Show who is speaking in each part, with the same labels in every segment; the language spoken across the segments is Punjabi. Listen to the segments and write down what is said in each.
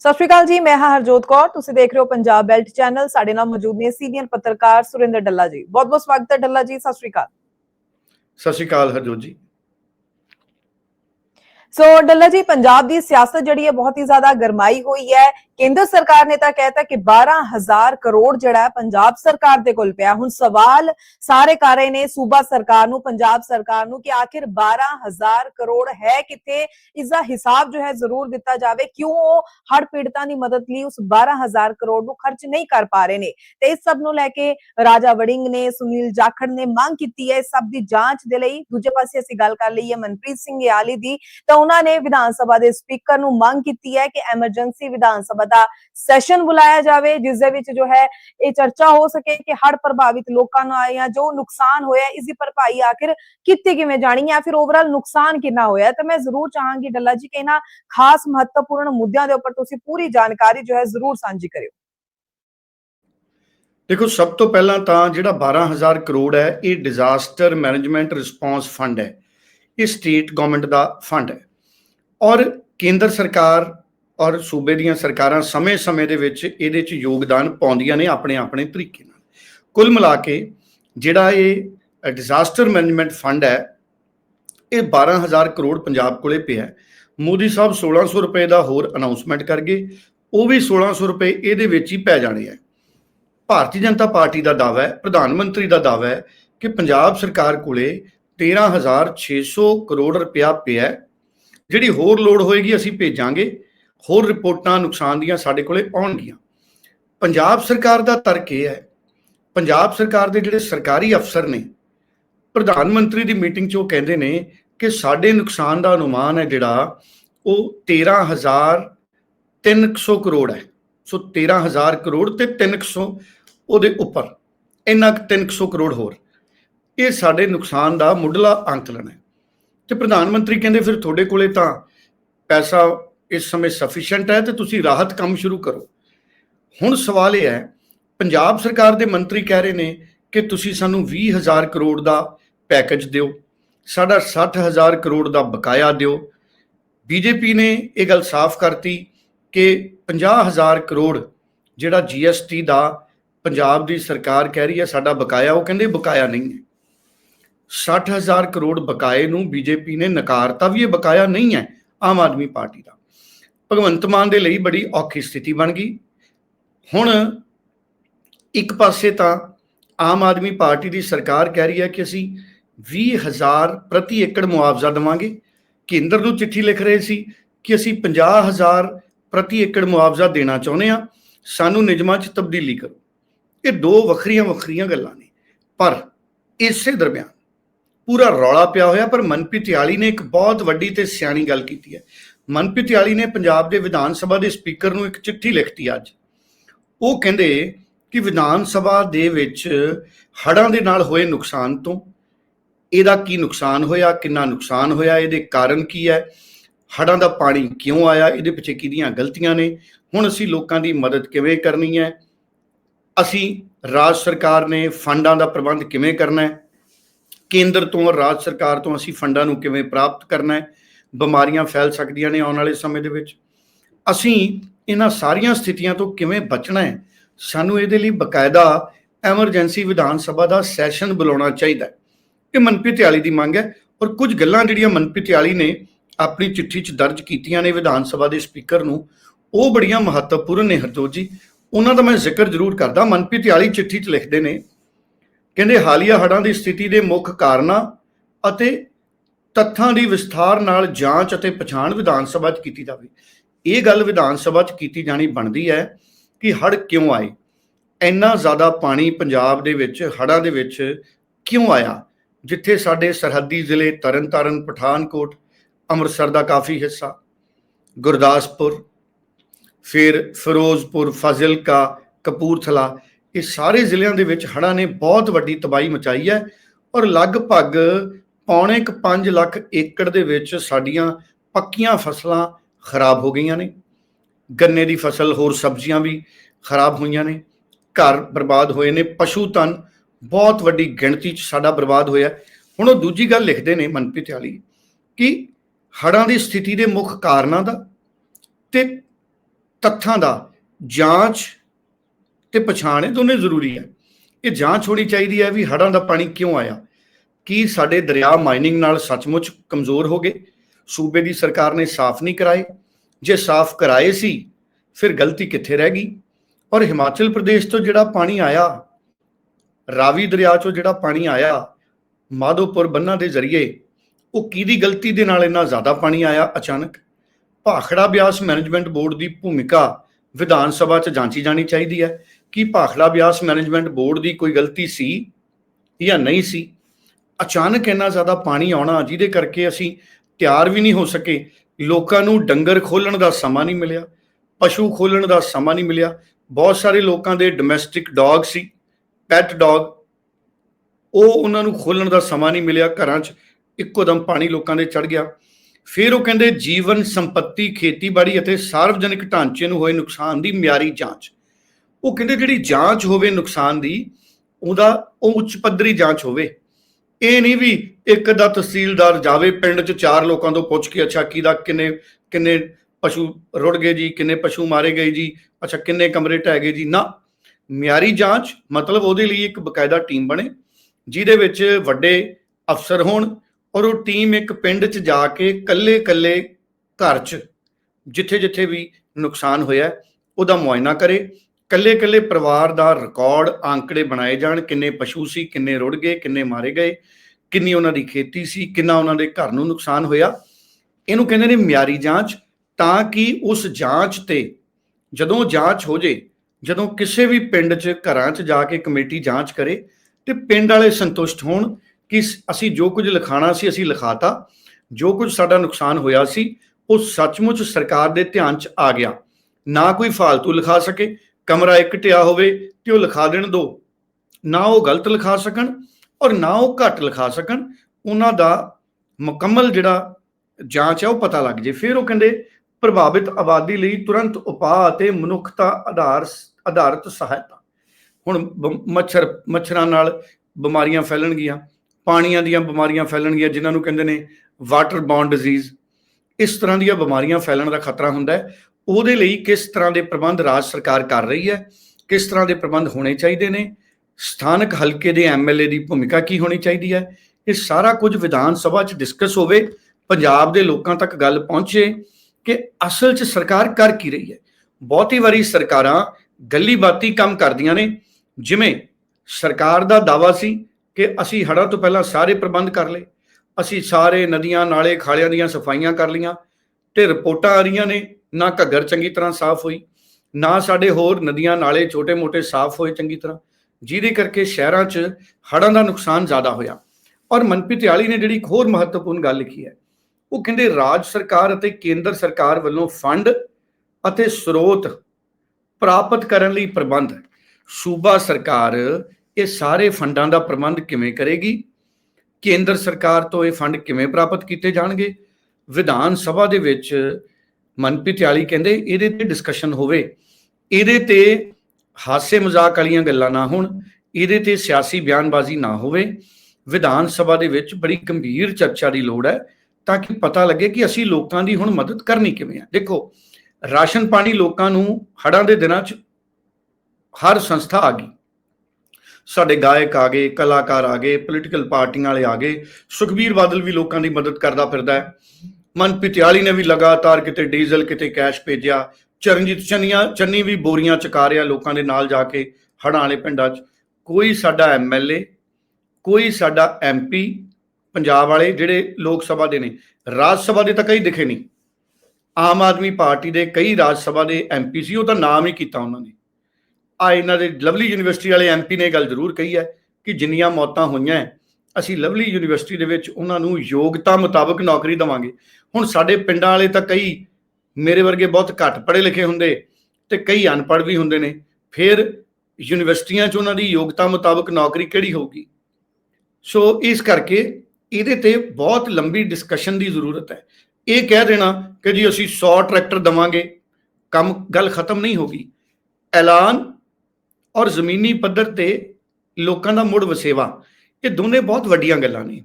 Speaker 1: ਸਤਿ ਸ਼੍ਰੀ ਅਕਾਲ ਜੀ, ਮੈਂ ਹਾਂ ਹਰਜੋਤ ਕੌਰ। ਤੁਸੀਂ ਦੇਖ ਰਹੇ ਹੋ ਪੰਜਾਬ ਬੈਲਟ ਚੈਨਲ। ਸਾਡੇ ਨਾਲ ਮੌਜੂਦ ਨੇ ਸੀਨੀਅਰ ਪੱਤਰਕਾਰ ਸੁਰਿੰਦਰ ਡੱਲਾ ਜੀ। ਬਹੁਤ ਬਹੁਤ ਸਵਾਗਤ ਹੈ ਡੱਲਾ ਜੀ। ਸਤਿ ਸ਼੍ਰੀ ਅਕਾਲ।
Speaker 2: ਸਤਿ ਸ਼੍ਰੀ ਅਕਾਲ ਹਰਜੋਤ ਜੀ।
Speaker 1: ਸੋ ਡੱਲਾ ਜੀ, ਪੰਜਾਬ ਦੀ ਸਿਆਸਤ ਜਿਹੜੀ ਹੈ ਬਹੁਤ ਹੀ ਜ਼ਿਆਦਾ ਗਰਮਾਈ ਹੋਈ ਹੈ। ਕੇਂਦਰ ਸਰਕਾਰ ਨੇ ਤਾਂ ਕਹਿਤਾ ਕਿ 12000 ਕਰੋੜ ਜਿਹੜਾ ਹੈ ਪੰਜਾਬ ਸਰਕਾਰ ਦੇ ਕੋਲ ਪਿਆ। ਹੁਣ ਸਵਾਲ ਸਾਰੇ ਕਰ ਰਹੇ ਨੇ ਸੂਬਾ ਸਰਕਾਰ ਨੂੰ, ਪੰਜਾਬ ਸਰਕਾਰ ਨੂੰ ਕਿ ਆਖਿਰ 12000 ਕਰੋੜ ਹੈ ਕਿੱਥੇ? ਇਸ ਦਾ ਹਿਸਾਬ ਜੋ ਹੈ ਜ਼ਰੂਰ ਦਿੱਤਾ ਜਾਵੇ। ਕਿਉਂ ਉਹ ਹੜ ਪੀੜਤਾਂ ਦੀ ਮਦਦ ਲਈ ਉਸ 12000 ਕਰੋੜ ਨੂੰ ਖਰਚ ਨਹੀਂ ਕਰ ਪਾ ਰਹੇ ਨੇ? ਤੇ ਇਸ ਸਭ ਨੂੰ ਲੈ ਕੇ ਰਾਜਾ ਵੜਿੰਗ ਨੇ, ਸੁਨੀਲ ਜਾਖੜ ਨੇ ਮੰਗ ਕੀਤੀ ਹੈ ਇਸ ਸਭ ਦੀ ਜਾਂਚ ਦੇ ਲਈ। ਦੂਜੇ ਪਾਸੇ ਅਸੀਂ ਗੱਲ ਕਰ ਲਈ ਹੈ ਮਨਪ੍ਰੀਤ ਸਿੰਘ ਯਾਲੀ ਦੀ। ਤਾਂ ਉਹਨਾਂ ਨੇ ਵਿਧਾਨ ਸਭਾ ਦੇ ਸਪੀਕਰ ਨੂੰ ਮੰਗ ਕੀਤੀ ਹੈ ਕਿ ਐਮਰਜੈਂਸੀ ਵਿਧਾਨ ਸਭਾ ਦਾ ਸੈਸ਼ਨ ਬੁਲਾਇਆ ਜਾਵੇ, ਜਿਸ ਦੇ ਵਿੱਚ ਜੋ ਹੈ ਇਹ ਚਰਚਾ ਹੋ ਸਕੇ ਕਿ ਹੜ ਪ੍ਰਭਾਵਿਤ ਲੋਕਾਂ ਨੂੰ ਆਇਆ ਜੋ ਨੁਕਸਾਨ ਹੋਇਆ ਇਸ ਦੀ ਭਰਪਾਈ ਆਖਿਰ ਕਿੱਥੇ ਕਿਵੇਂ ਜਾਣੀ ਹੈ, ਫਿਰ ਓਵਰਆਲ ਨੁਕਸਾਨ ਕਿੰਨਾ ਹੋਇਆ ਤਾਂ ਮੈਂ ਜ਼ਰੂਰ ਚਾਹਾਂਗੀ ਡੱਲਾ ਜੀ ਕਿ ਇਹਨਾਂ ਖਾਸ ਮਹੱਤਵਪੂਰਨ ਮੁੱਦਿਆਂ ਦੇ ਉੱਪਰ ਤੁਸੀਂ ਪੂਰੀ ਜਾਣਕਾਰੀ ਜੋ ਹੈ ਜ਼ਰੂਰ ਸਾਂਝੀ ਕਰਿਓ।
Speaker 2: ਦੇਖੋ, ਸਭ ਤੋਂ ਪਹਿਲਾਂ ਤਾਂ ਜਿਹੜਾ 12000 ਕਰੋੜ ਹੈ, ਇਹ ਡਿਜ਼ਾਸਟਰ ਮੈਨੇਜਮੈਂਟ ਰਿਸਪੌਂਸ ਫੰਡ ਹੈ। ਇਹ ਸਟੇਟ ਗਵਰਨਮੈਂਟ ਦਾ ਫੰਡ ਹੈ। ਔਰ ਕੇਂਦਰ ਸਰਕਾਰ ਔਰ ਸੂਬੇ ਦੀਆਂ ਸਰਕਾਰਾਂ ਸਮੇਂ-ਸਮੇਂ ਦੇ ਵਿੱਚ ਇਹਦੇ 'ਚ ਯੋਗਦਾਨ ਪਾਉਂਦੀਆਂ ਨੇ ਆਪਣੇ ਆਪਣੇ ਤਰੀਕੇ ਨਾਲ। ਕੁੱਲ ਮਿਲਾ ਕੇ ਜਿਹੜਾ ਇਹ ਡਿਜ਼ਾਸਟਰ ਮੈਨੇਜਮੈਂਟ ਫੰਡ ਹੈ, ਇਹ 12000 ਕਰੋੜ ਪੰਜਾਬ ਕੋਲੇ ਪਿਆ ਮੋਦੀ ਸਾਹਿਬ 1600 ਰੁਪਏ ਦਾ ਹੋਰ ਅਨਾਉਂਸਮੈਂਟ ਕਰ ਗਏ, ਉਹ ਵੀ 1600 ਰੁਪਏ ਇਹਦੇ ਵਿੱਚ ਹੀ ਪੈ ਜਾਣੇ ਹੈ ਭਾਰਤੀ ਜਨਤਾ ਪਾਰਟੀ ਦਾ ਦਾਅਵਾ ਹੈ, ਪ੍ਰਧਾਨ ਮੰਤਰੀ ਦਾ ਦਾਅਵਾ ਹੈ ਕਿ ਪੰਜਾਬ ਸਰਕਾਰ ਕੋਲੇ 13600 ਕਰੋੜ ਰੁਪਇਆ ਪਿਆ ਜਿਹੜੀ ਹੋਰ ਲੋੜ ਹੋਏਗੀ ਅਸੀਂ ਭੇਜਾਂਗੇ, ਹੋਰ ਰਿਪੋਰਟਾਂ ਨੁਕਸਾਨ ਦੀਆਂ ਸਾਡੇ ਕੋਲੇ ਆਉਣਗੀਆਂ। ਪੰਜਾਬ ਸਰਕਾਰ ਦਾ ਤਰਕ ਇਹ ਹੈ, ਪੰਜਾਬ ਸਰਕਾਰ ਦੇ ਜਿਹੜੇ ਸਰਕਾਰੀ ਅਫਸਰ ਨੇ, ਪ੍ਰਧਾਨ ਮੰਤਰੀ ਦੀ ਮੀਟਿੰਗ 'ਚ ਉਹ ਕਹਿੰਦੇ ਨੇ ਕਿ ਸਾਡੇ ਨੁਕਸਾਨ ਦਾ ਅਨੁਮਾਨ ਹੈ ਜਿਹੜਾ, ਉਹ 13300 ਕਰੋੜ ਹੈ। ਸੋ 13000 ਕਰੋੜ ਤੇ 300 ਉਹਦੇ ਉੱਪਰ, ਇੰਨਾ ਕੁ 300 ਕਰੋੜ ਹੋਰ। ਇਹ ਸਾਡੇ ਨੁਕਸਾਨ ਦਾ ਮੁੱਢਲਾ ਅੰਕਲਨ ਹੈ। ਤੇ ਪ੍ਰਧਾਨ ਮੰਤਰੀ ਕਹਿੰਦੇ ਫਿਰ ਤੁਹਾਡੇ ਕੋਲੇ ਤਾਂ ਪੈਸਾ ਇਸ ਸਮੇਂ ਸਫੀਸ਼ੀਐਂਟ ਹੈ ਤੇ ਤੁਸੀਂ ਰਾਹਤ ਕੰਮ ਸ਼ੁਰੂ ਕਰੋ। ਹੁਣ ਸਵਾਲ ਇਹ ਹੈ, ਪੰਜਾਬ ਸਰਕਾਰ ਦੇ ਮੰਤਰੀ ਕਹਿ ਰਹੇ ਨੇ ਕਿ ਤੁਸੀਂ ਸਾਨੂੰ 20000 ਕਰੋੜ ਦਾ ਪੈਕੇਜ ਦਿਓ, ਸਾਡਾ 60000 ਕਰੋੜ ਦਾ ਬਕਾਇਆ ਦਿਓ। ਬੀਜੇਪੀ ਨੇ ਇਹ ਗੱਲ ਸਾਫ਼ ਕਰਤੀ ਕਿ 50000 ਕਰੋੜ ਜਿਹੜਾ ਜੀਐਸਟੀ ਦਾ ਪੰਜਾਬ ਦੀ ਸਰਕਾਰ ਕਹਿ ਰਹੀ ਹੈ ਸਾਡਾ ਬਕਾਇਆ, ਉਹ ਕਹਿੰਦੇ ਬਕਾਇਆ ਨਹੀਂ ਹੈ। 60000 ਕਰੋੜ ਬਕਾਏ ਨੂੰ ਬੀਜੇਪੀ ਨੇ ਨਕਾਰਤਾ ਵੀ ਇਹ ਬਕਾਇਆ ਨਹੀਂ ਹੈ ਆਮ ਆਦਮੀ ਪਾਰਟੀ ਦਾ। ਭਗਵੰਤ ਮਾਨ ਦੇ ਲਈ ਬੜੀ ਔਖੀ ਸਥਿਤੀ ਬਣ ਗਈ। ਹੁਣ ਇੱਕ ਪਾਸੇ ਤਾਂ ਆਮ ਆਦਮੀ ਪਾਰਟੀ ਦੀ ਸਰਕਾਰ ਕਹਿ ਰਹੀ ਹੈ ਕਿ ਅਸੀਂ 20000 ਪ੍ਰਤੀ ਏਕੜ ਮੁਆਵਜ਼ਾ ਦੇਵਾਂਗੇ। ਕੇਂਦਰ ਨੂੰ ਚਿੱਠੀ ਲਿਖ ਰਹੇ ਸੀ ਕਿ ਅਸੀਂ 50000 ਪ੍ਰਤੀ ਏਕੜ ਮੁਆਵਜ਼ਾ ਦੇਣਾ ਚਾਹੁੰਦੇ ਆ ਸਾਨੂੰ ਨਿਯਮਾਂ 'ਚ ਤਬਦੀਲੀ ਕਰੋ। ਇਹ ਦੋ ਵੱਖਰੀਆਂ ਵੱਖਰੀਆਂ ਗੱਲਾਂ ਨੇ। ਪਰ ਇਸੇ ਦਰਮਿਆਨ ਪੂਰਾ ਰੌਲਾ ਪਿਆ ਹੋਇਆ, ਪਰ ਮਨਪ੍ਰੀਤ ਯਾਲੀ ਨੇ ਇੱਕ ਬਹੁਤ ਵੱਡੀ ਤੇ ਸਿਆਣੀ ਗੱਲ ਕੀਤੀ ਹੈ। ਮਨਪ੍ਰੀਤ ਯਾਲੀ ਨੇ ਪੰਜਾਬ ਦੇ ਵਿਧਾਨ ਸਭਾ ਦੇ ਸਪੀਕਰ ਨੂੰ ਇੱਕ ਚਿੱਠੀ ਲਿਖਤੀ ਅੱਜ। ਉਹ ਕਹਿੰਦੇ ਕਿ ਵਿਧਾਨ ਸਭਾ ਦੇ ਵਿੱਚ ਹੜ੍ਹਾਂ ਦੇ ਨਾਲ ਹੋਏ ਨੁਕਸਾਨ ਤੋਂ ਇਹਦਾ ਕੀ ਨੁਕਸਾਨ ਹੋਇਆ, ਕਿੰਨਾ ਨੁਕਸਾਨ ਹੋਇਆ, ਇਹਦੇ ਕਾਰਨ ਕੀ ਹੈ, ਹੜ੍ਹਾਂ ਦਾ ਪਾਣੀ ਕਿਉਂ ਆਇਆ, ਇਹਦੇ ਪਿੱਛੇ ਕਿਹਦੀਆਂ ਗਲਤੀਆਂ ਨੇ, ਹੁਣ ਅਸੀਂ ਲੋਕਾਂ ਦੀ ਮਦਦ ਕਿਵੇਂ ਕਰਨੀ ਹੈ, ਅਸੀਂ ਰਾਜ ਸਰਕਾਰ ਨੇ ਫੰਡਾਂ ਦਾ ਪ੍ਰਬੰਧ ਕਿਵੇਂ ਕਰਨਾ ਹੈ ਕੇਂਦਰ ਤੋਂ ਰਾਜ ਸਰਕਾਰ ਤੋਂ ਅਸੀਂ ਫੰਡਾਂ ਨੂੰ ਕਿਵੇਂ ਪ੍ਰਾਪਤ ਕਰਨਾ ਹੈ, ਬਿਮਾਰੀਆਂ ਫੈਲ ਸਕਦੀਆਂ ਨੇ ਆਉਣ ਵਾਲੇ ਸਮੇਂ ਦੇ ਵਿੱਚ। ਅਸੀਂ ਇਹਨਾਂ ਸਾਰੀਆਂ ਸਥਿਤੀਆਂ ਤੋਂ ਕਿਵੇਂ ਬਚਣਾ ਹੈ, ਸਾਨੂੰ ਇਹਦੇ ਲਈ ਬਕਾਇਦਾ ਐਮਰਜੈਂਸੀ ਵਿਧਾਨ ਸਭਾ ਦਾ ਸੈਸ਼ਨ ਬੁਲਾਉਣਾ ਚਾਹੀਦਾ ਇਹ ਮਨਪ੍ਰੀਤ ਯਾਲੀ ਦੀ ਮੰਗ ਹੈ ਔਰ ਕੁਝ ਗੱਲਾਂ ਜਿਹੜੀਆਂ ਮਨਪ੍ਰੀਤ ਯਾਲੀ ਨੇ ਆਪਣੀ ਚਿੱਠੀ 'ਚ ਦਰਜ ਕੀਤੀਆਂ ਨੇ ਵਿਧਾਨ ਸਭਾ ਦੇ ਸਪੀਕਰ ਨੂੰ, ਉਹ ਬੜੀਆਂ ਮਹੱਤਵਪੂਰਨ ਨੇ ਹਰਜੋਤ ਜੀ। ਉਹਨਾਂ ਦਾ ਮੈਂ ਜ਼ਿਕਰ ਜ਼ਰੂਰ ਕਰਦਾ, ਮਨਪ੍ਰੀਤ ਯਾਲੀ ਚਿੱਠੀ 'ਚ ਲਿਖਦੇ ਨੇ ਕਹਿੰਦੇ ਹਾਲੀਆ ਹੜ੍ਹਾਂ ਦੀ ਸਥਿਤੀ ਦੇ ਮੁੱਖ ਕਾਰਨਾਂ ਅਤੇ ਤੱਥਾਂ ਦੀ ਵਿਸਥਾਰ ਨਾਲ ਜਾਂਚ ਅਤੇ ਪਛਾਣ ਵਿਧਾਨ ਸਭਾ 'ਚ ਕੀਤੀ ਜਾਵੇ। ਇਹ ਗੱਲ ਵਿਧਾਨ ਸਭਾ 'ਚ ਕੀਤੀ ਜਾਣੀ ਬਣਦੀ ਹੈ ਕਿ ਹੜ੍ਹ ਕਿਉਂ ਆਏ? ਇੰਨਾ ਜ਼ਿਆਦਾ ਪਾਣੀ ਪੰਜਾਬ ਦੇ ਵਿੱਚ, ਹੜ੍ਹਾਂ ਦੇ ਵਿੱਚ ਕਿਉਂ ਆਇਆ? ਜਿੱਥੇ ਸਾਡੇ ਸਰਹੱਦੀ ਜ਼ਿਲ੍ਹੇ ਤਰਨਤਾਰਨ, ਪਠਾਨਕੋਟ, ਅੰਮ੍ਰਿਤਸਰ ਦਾ ਕਾਫੀ ਹਿੱਸਾ, ਗੁਰਦਾਸਪੁਰ, ਫਿਰ ਫਿਰੋਜ਼ਪੁਰ, ਫਾਜ਼ਿਲਕਾ, ਕਪੂਰਥਲਾ ਕਿ ਸਾਰੇ ਜ਼ਿਲ੍ਹਿਆਂ ਦੇ ਵਿੱਚ ਹੜ੍ਹਾਂ ਨੇ ਬਹੁਤ ਵੱਡੀ ਤਬਾਹੀ ਮਚਾਈ ਹੈ ਔਰ ਲਗਭਗ ਪੌਣੇ ਕੁ 5 ਲੱਖ ਏਕੜ ਦੇ ਵਿੱਚ ਸਾਡੀਆਂ ਪੱਕੀਆਂ ਫਸਲਾਂ ਖਰਾਬ ਹੋ ਗਈਆਂ ਨੇ। ਗੰਨੇ ਦੀ ਫਸਲ, ਹੋਰ ਸਬਜ਼ੀਆਂ ਵੀ ਖਰਾਬ ਹੋਈਆਂ ਨੇ। ਘਰ ਬਰਬਾਦ ਹੋਏ ਨੇ, ਪਸ਼ੂ ਧਨ ਬਹੁਤ ਵੱਡੀ ਗਿਣਤੀ 'ਚ ਸਾਡਾ ਬਰਬਾਦ ਹੋਇਆ। ਹੁਣ ਉਹ ਦੂਜੀ ਗੱਲ ਲਿਖਦੇ ਨੇ ਮਨਪ੍ਰੀਤ ਵਾਲੀ ਕਿ ਹੜ੍ਹਾਂ ਦੀ ਸਥਿਤੀ ਦੇ ਮੁੱਖ ਕਾਰਨਾਂ ਦਾ ਤੇ ਤੱਥਾਂ ਦਾ ਜਾਂਚ ਤੇ ਪਛਾਣ ਇਹ ਦੋਨੇ ਜ਼ਰੂਰੀ ਹੈ। ਇਹ ਜਾਂਚ ਹੋਣੀ ਚਾਹੀਦੀ ਹੈ ਵੀ ਹੜ੍ਹਾਂ ਦਾ ਪਾਣੀ ਕਿਉਂ ਆਇਆ? ਕੀ ਸਾਡੇ ਦਰਿਆ ਮਾਈਨਿੰਗ ਨਾਲ ਸੱਚਮੁੱਚ ਕਮਜ਼ੋਰ ਹੋ ਗਏ? ਸੂਬੇ ਦੀ ਸਰਕਾਰ ਨੇ ਸਾਫ਼ ਨਹੀਂ ਕਰਾਏ। ਜੇ ਸਾਫ਼ ਕਰਾਏ ਸੀ, ਫਿਰ ਗਲਤੀ ਕਿੱਥੇ ਰਹਿ ਗਈ? ਔਰ ਹਿਮਾਚਲ ਪ੍ਰਦੇਸ਼ ਤੋਂ ਜਿਹੜਾ ਪਾਣੀ ਆਇਆ, ਰਾਵੀ ਦਰਿਆ ਚੋਂ ਜਿਹੜਾ ਪਾਣੀ ਆਇਆ, ਮਾਧੋਪੁਰ ਬੰਨਾ ਦੇ ਜ਼ਰੀਏ, ਉਹ ਕਿਹਦੀ ਗਲਤੀ ਦੇ ਨਾਲ ਇੰਨਾ ਜ਼ਿਆਦਾ ਪਾਣੀ ਆਇਆ ਅਚਾਨਕ? ਭਾਖੜਾ ਬਿਆਸ ਮੈਨੇਜਮੈਂਟ ਬੋਰਡ ਦੀ ਭੂਮਿਕਾ ਵਿਧਾਨ ਸਭਾ 'ਚ ਜਾਂਚੀ ਜਾਣੀ ਚਾਹੀਦੀ ਹੈ। ਕਿ ਭਾਖਲਾ ਬਿਆਸ ਮੈਨੇਜਮੈਂਟ ਬੋਰਡ ਦੀ ਕੋਈ ਗਲਤੀ ਸੀ ਜਾਂ ਨਹੀਂ ਸੀ? ਅਚਾਨਕ ਇੰਨਾ ਜ਼ਿਆਦਾ ਪਾਣੀ ਆਉਣਾ ਜਿਹਦੇ ਕਰਕੇ ਅਸੀਂ ਤਿਆਰ ਵੀ ਨਹੀਂ ਹੋ ਸਕੇ। ਲੋਕਾਂ ਨੂੰ ਡੰਗਰ ਖੋਲਣ ਦਾ ਸਮਾਂ ਨਹੀਂ ਮਿਲਿਆ, ਪਸ਼ੂ ਖੋਲਣ ਦਾ ਸਮਾਂ ਨਹੀਂ ਮਿਲਿਆ। ਬਹੁਤ ਸਾਰੇ ਲੋਕਾਂ ਦੇ ਡੋਮੈਸਟਿਕ ਡੌਗ ਸੀ ਪੈਟ ਡੌਗ ਉਹ ਉਹਨਾਂ ਨੂੰ ਖੋਲਣ ਦਾ ਸਮਾਂ ਨਹੀਂ ਮਿਲਿਆ, ਘਰਾਂ 'ਚ ਇੱਕੋ ਦਮ ਪਾਣੀ ਲੋਕਾਂ ਦੇ ਚੜ ਗਿਆ। ਫਿਰ ਉਹ ਕਹਿੰਦੇ ਜੀਵਨ ਸੰਪਤੀ, ਖੇਤੀਬਾੜੀ ਅਤੇ ਸਾਰਵਜਨਿਕ ਢਾਂਚੇ ਨੂੰ ਹੋਏ ਨੁਕਸਾਨ ਦੀ ਮਿਆਰੀ ਜਾਂਚ। ਉਹ ਕਹਿੰਦੇ ਜਿਹੜੀ ਜਾਂਚ ਹੋਵੇ ਨੁਕਸਾਨ ਦੀ, ਉਹਦਾ ਉਹ ਉੱਚ ਪੱਧਰੀ ਜਾਂਚ ਹੋਵੇ। ਇਹ ਨਹੀਂ ਵੀ ਇੱਕ ਦਾ ਤਹਿਸੀਲਦਾਰ ਜਾਵੇ, ਪਿੰਡ 'ਚ ਚਾਰ ਲੋਕਾਂ ਤੋਂ ਪੁੱਛ ਕੇ, ਅੱਛਾ ਕਿਹਦਾ, ਕਿੰਨੇ ਕਿੰਨੇ ਪਸ਼ੂ ਰੁੜ ਗਏ ਜੀ, ਕਿੰਨੇ ਪਸ਼ੂ ਮਾਰੇ ਗਏ ਜੀ, ਅੱਛਾ ਕਿੰਨੇ ਕਮਰੇ ਢਹਿ ਗਏ ਜੀ। ਨਾ, ਮਿਆਰੀ ਜਾਂਚ ਮਤਲਬ ਉਹਦੇ ਲਈ ਇੱਕ ਬਕਾਇਦਾ ਟੀਮ ਬਣੇ, ਜਿਹਦੇ ਵਿੱਚ ਵੱਡੇ ਅਫਸਰ ਹੋਣ ਔਰ ਉਹ ਟੀਮ ਇੱਕ ਪਿੰਡ 'ਚ ਜਾ ਕੇ ਕੱਲੇ-ਕੱਲੇ ਘਰ 'ਚ ਜਿੱਥੇ-ਜਿੱਥੇ ਵੀ ਨੁਕਸਾਨ ਹੋਇਆ, ਉਹਦਾ ਮੁਆਇਨਾ ਕਰੇ। ਕੱਲੇ-ਕੱਲੇ ਪਰਿਵਾਰ ਦਾ ਰਿਕਾਰਡ ਅੰਕੜੇ ਬਣਾਏ ਜਾਣ, ਕਿੰਨੇ ਪਸ਼ੂ ਸੀ, ਕਿੰਨੇ ਰੁੜ ਗਏ, ਕਿੰਨੇ ਮਾਰੇ ਗਏ, ਕਿੰਨੀ ਉਹਨਾਂ ਦੀ ਖੇਤੀ ਸੀ, ਕਿੰਨਾ ਉਹਨਾਂ ਦੇ ਘਰ ਨੂੰ ਨੁਕਸਾਨ ਹੋਇਆ, ਇਹਨੂੰ ਕਹਿੰਦੇ ਨੇ ਮਿਆਰੀ ਜਾਂਚ, ਤਾਂ ਕਿ ਉਸ ਜਾਂਚ ਤੇ ਜਦੋਂ ਜਾਂਚ ਹੋ ਜੇ, ਜਦੋਂ ਕਿਸੇ ਵੀ ਪਿੰਡ 'ਚ ਘਰਾਂ 'ਚ ਜਾ ਕੇ ਕਮੇਟੀ ਜਾਂਚ ਕਰੇ ਤੇ ਪਿੰਡ ਵਾਲੇ ਸੰਤੁਸ਼ਟ ਹੋਣ ਕਿ ਅਸੀਂ ਜੋ ਕੁਝ ਲਿਖਾਣਾ ਸੀ, ਅਸੀਂ ਲਿਖਾਤਾ, ਜੋ ਕੁਝ ਸਾਡਾ ਨੁਕਸਾਨ ਹੋਇਆ ਸੀ, ਉਹ ਸੱਚਮੁੱਚ ਸਰਕਾਰ ਦੇ ਧਿਆਨ 'ਚ ਆ ਗਿਆ। ਨਾ ਕੋਈ ਫਾਲਤੂ ਲਿਖਾ ਸਕੇ ਕਮਰਾ ਇੱਕ ਟਿਆ ਹੋਵੇ ਤੇ ਉਹ ਲਿਖਾ ਦੇਣ ਦੋ। ਨਾ ਉਹ ਗਲਤ ਲਿਖਾ ਸਕਣ ਔਰ ਨਾ ਉਹ ਘੱਟ ਲਿਖਾ ਸਕਣ। ਉਹਨਾਂ ਦਾ ਮੁਕੰਮਲ ਜਿਹੜਾ ਜਾਂਚ ਹੈ ਉਹ ਪਤਾ ਲੱਗ ਜੇ। ਫਿਰ ਉਹ ਕਹਿੰਦੇ, ਪ੍ਰਭਾਵਿਤ ਆਬਾਦੀ ਲਈ ਤੁਰੰਤ ਉਪਾਅ ਅਤੇ ਮਨੁੱਖਤਾ ਆਧਾਰ ਆਧਾਰਿਤ ਸਹਾਇਤਾ। ਹੁਣ ਮੱਛਰ, ਮੱਛਰਾਂ ਨਾਲ ਬਿਮਾਰੀਆਂ ਫੈਲਣਗੀਆਂ। ਪਾਣੀਆਂ ਦੀਆਂ ਬਿਮਾਰੀਆਂ ਫੈਲਣਗੀਆਂ, ਜਿਨ੍ਹਾਂ ਨੂੰ ਕਹਿੰਦੇ ਨੇ ਵਾਟਰ ਬੌਰਨ ਡਿਜ਼ੀਜ਼। ਇਸ ਤਰ੍ਹਾਂ ਦੀਆਂ ਬਿਮਾਰੀਆਂ ਫੈਲਣ ਦਾ ਖਤਰਾ ਹੁੰਦਾ ਹੈ। ਉਹਦੇ ਲਈ ਕਿਸ ਤਰ੍ਹਾਂ ਦੇ ਪ੍ਰਬੰਧ ਰਾਜ ਸਰਕਾਰ ਕਰ ਰਹੀ ਹੈ, ਕਿਸ ਤਰ੍ਹਾਂ ਦੇ ਪ੍ਰਬੰਧ ਹੋਣੇ ਚਾਹੀਦੇ ਨੇ, ਸਥਾਨਕ ਹਲਕੇ ਦੇ ਐਮਐਲਏ ਦੀ ਭੂਮਿਕਾ ਕੀ ਹੋਣੀ ਚਾਹੀਦੀ ਹੈ, ਇਹ ਸਾਰਾ ਕੁਝ ਵਿਧਾਨ ਸਭਾ 'ਚ ਡਿਸਕਸ ਹੋਵੇ, ਪੰਜਾਬ ਦੇ ਲੋਕਾਂ ਤੱਕ ਗੱਲ ਪਹੁੰਚੇ ਕਿ ਅਸਲ 'ਚ ਸਰਕਾਰ ਕਰ ਕੀ ਰਹੀ ਹੈ। ਬਹੁਤੀ ਵਾਰੀ ਸਰਕਾਰਾਂ ਗੱਲੀ ਬਾਤੀ ਕੰਮ ਕਰਦੀਆਂ ਨੇ, ਜਿਵੇਂ ਸਰਕਾਰ ਦਾ ਦਾਵਾ ਸੀ ਕਿ ਅਸੀਂ ਹੜ੍ਹਾਂ ਤੋਂ ਪਹਿਲਾਂ ਸਾਰੇ ਪ੍ਰਬੰਧ ਕਰ ਲਏ, ਅਸੀਂ ਸਾਰੇ ਨਦੀਆਂ, ਨਾਲੇ, ਖਾਲਿਆਂ ਦੀਆਂ ਸਫਾਈਆਂ ਕਰ ਲੀਆਂ ਤੇ ਰਿਪੋਰਟਾਂ ਆ ਰਹੀਆਂ ਨੇ ਨਾ ਘੱਗਰ ਚੰਗੀ ਤਰ੍ਹਾਂ ਸਾਫ਼ ਹੋਈ, ਨਾ ਸਾਡੇ ਹੋਰ ਨਦੀਆਂ ਨਾਲੇ ਛੋਟੇ-ਮੋਟੇ ਸਾਫ਼ ਹੋਏ ਚੰਗੀ ਤਰ੍ਹਾਂ। ਜਿਹਦੇ ਕਰਕੇ ਸ਼ਹਿਰਾਂ 'ਚ ਹੜ੍ਹਾਂ ਦਾ ਨੁਕਸਾਨ ਜ਼ਿਆਦਾ ਹੋਇਆ। ਔਰ ਮਨਪ੍ਰੀਤ ਆਲੀ ਨੇ ਜਿਹੜੀ ਇੱਕ ਹੋਰ ਮਹੱਤਵਪੂਰਨ ਗੱਲ ਲਿਖੀ ਹੈ, ਉਹ ਕਹਿੰਦੇ ਰਾਜ ਸਰਕਾਰ ਅਤੇ ਕੇਂਦਰ ਸਰਕਾਰ ਵੱਲੋਂ ਫੰਡ ਅਤੇ ਸਰੋਤ ਪ੍ਰਾਪਤ ਕਰਨ ਲਈ ਪ੍ਰਬੰਧ। ਸੂਬਾ ਸਰਕਾਰ ਇਹ ਸਾਰੇ ਫੰਡਾਂ ਦਾ ਪ੍ਰਬੰਧ ਕਿਵੇਂ ਕਰੇਗੀ? ਕੇਂਦਰ ਸਰਕਾਰ ਤੋਂ ਇਹ ਫੰਡ ਕਿਵੇਂ ਪ੍ਰਾਪਤ ਕੀਤੇ ਜਾਣਗੇ? ਵਿਧਾਨ ਸਭਾ ਦੇ ਵਿੱਚ ਮਨਪ੍ਰੀਤ ਆਲੀ ਕਹਿੰਦੇ ਇਹਦੇ ਤੇ ਡਿਸਕਸ਼ਨ ਹੋਵੇ, ਇਹਦੇ ਤੇ ਹਾਸੇ ਮਜ਼ਾਕ ਵਾਲੀਆਂ ਗੱਲਾਂ ਨਾ ਹੋਣ, ਇਹਦੇ ਤੇ ਸਿਆਸੀ ਬਿਆਨਬਾਜ਼ੀ ਨਾ ਹੋਵੇ, ਵਿਧਾਨ ਸਭਾ ਦੇ ਵਿੱਚ ਬੜੀ ਗੰਭੀਰ ਚਰਚਾ ਦੀ ਲੋੜ ਹੈ ਤਾਂ ਕਿ ਪਤਾ ਲੱਗੇ ਕਿ ਅਸੀਂ ਲੋਕਾਂ ਦੀ ਹੁਣ ਮਦਦ ਕਰਨੀ ਕਿਵੇਂ ਹੈ ਦੇਖੋ, ਰਾਸ਼ਨ ਪਾਣੀ ਲੋਕਾਂ ਨੂੰ ਹੜਾਂ ਦੇ ਦਿਨਾਂ 'ਚ ਹਰ ਸੰਸਥਾ ਆ ਗਈ। ਸਾਡੇ ਗਾਇਕ ਆ ਗਏ, ਕਲਾਕਾਰ ਆ ਗਏ ਪੋਲੀਟੀਕਲ ਪਾਰਟੀਆਂ ਵਾਲੇ ਆ ਗਏ, ਸੁਖਬੀਰ ਬਾਦਲ ਵੀ ਲੋਕਾਂ ਦੀ ਮਦਦ ਕਰਦਾ ਫਿਰਦਾ ਹੈ। ਮਨਪ੍ਰੀਤ ਆਲੀ ਨੇ ਵੀ ਲਗਾਤਾਰ ਕਿਤੇ ਡੀਜ਼ਲ, ਕਿਤੇ ਕੈਸ਼ ਭੇਜਿਆ। ਚਰਨਜੀਤ ਚੰਨੀਆਂ, ਚੰਨੀ ਵੀ ਬੋਰੀਆਂ ਚਕਾ ਰਿਹਾ ਲੋਕਾਂ ਦੇ ਨਾਲ ਜਾ ਕੇ ਹੜਾਂ ਵਾਲੇ ਪਿੰਡਾਂ 'ਚ। ਕੋਈ ਸਾਡਾ ਐਮਐਲਏ ਕੋਈ ਸਾਡਾ ਐਮਪੀ ਪੰਜਾਬ ਵਾਲੇ ਜਿਹੜੇ ਲੋਕ ਸਭਾ ਦੇ ਨੇ, ਰਾਜ ਸਭਾ ਦੇ ਤਾਂ ਕਈ ਦਿਖੇ ਨਹੀਂ। ਆਮ ਆਦਮੀ ਪਾਰਟੀ ਦੇ ਕਈ ਰਾਜ ਸਭਾ ਦੇ ਐਮਪੀ ਸੀ, ਉਹ ਤਾਂ ਨਾਮ ਹੀ ਕੀਤਾ ਉਹਨਾਂ ਨੇ। ਆ ਇਹਨਾਂ ਦੇ ਲਵਲੀ ਯੂਨੀਵਰਸਿਟੀ ਵਾਲੇ ਐਮਪੀ ਨੇ ਗੱਲ ਜ਼ਰੂਰ ਕਹੀ ਹੈ ਕਿ ਜਿੰਨੀਆਂ ਮੌਤਾਂ ਹੋਈਆਂ ਅਸੀਂ ਲਵਲੀ ਯੂਨੀਵਰਸਿਟੀ ਦੇ ਵਿੱਚ ਉਹਨਾਂ ਨੂੰ ਯੋਗਤਾ ਮੁਤਾਬਕ ਨੌਕਰੀ ਦਵਾਂਗੇ। ਹੁਣ ਸਾਡੇ ਪਿੰਡਾਂ ਵਾਲੇ ਤਾਂ ਕਈ ਮੇਰੇ ਵਰਗੇ ਬਹੁਤ ਘੱਟ ਪੜ੍ਹੇ ਲਿਖੇ ਹੁੰਦੇ ਤੇ ਕਈ ਅਨਪੜ੍ਹ ਵੀ ਹੁੰਦੇ ਨੇ। ਫਿਰ ਯੂਨੀਵਰਸਿਟੀਆਂ 'ਚ ਉਹਨਾਂ ਦੀ ਯੋਗਤਾ ਮੁਤਾਬਕ ਨੌਕਰੀ ਕਿਹੜੀ ਹੋਊਗੀ? ਸੋ ਇਸ ਕਰਕੇ ਇਹਦੇ ਤੇ ਬਹੁਤ ਲੰਬੀ ਡਿਸਕਸ਼ਨ ਦੀ ਜ਼ਰੂਰਤ ਹੈ। ਇਹ ਕਹਿ ਦੇਣਾ ਕਿ ਜੀ ਅਸੀਂ 100 ਟਰੈਕਟਰ ਦਵਾਂਗੇ, ਕੰਮ, ਗੱਲ ਖਤਮ ਨਹੀਂ ਹੋਗੀ ਐਲਾਨ ਔਰ ਜ਼ਮੀਨੀ ਪੱਧਰ ਤੇ ਲੋਕਾਂ ਦਾ ਮੁੜ ਵਸੇਵਾ। ਇਹ ਦੋਨੇ ਬਹੁਤ ਵੱਡੀਆਂ ਗੱਲਾਂ ਨੇ।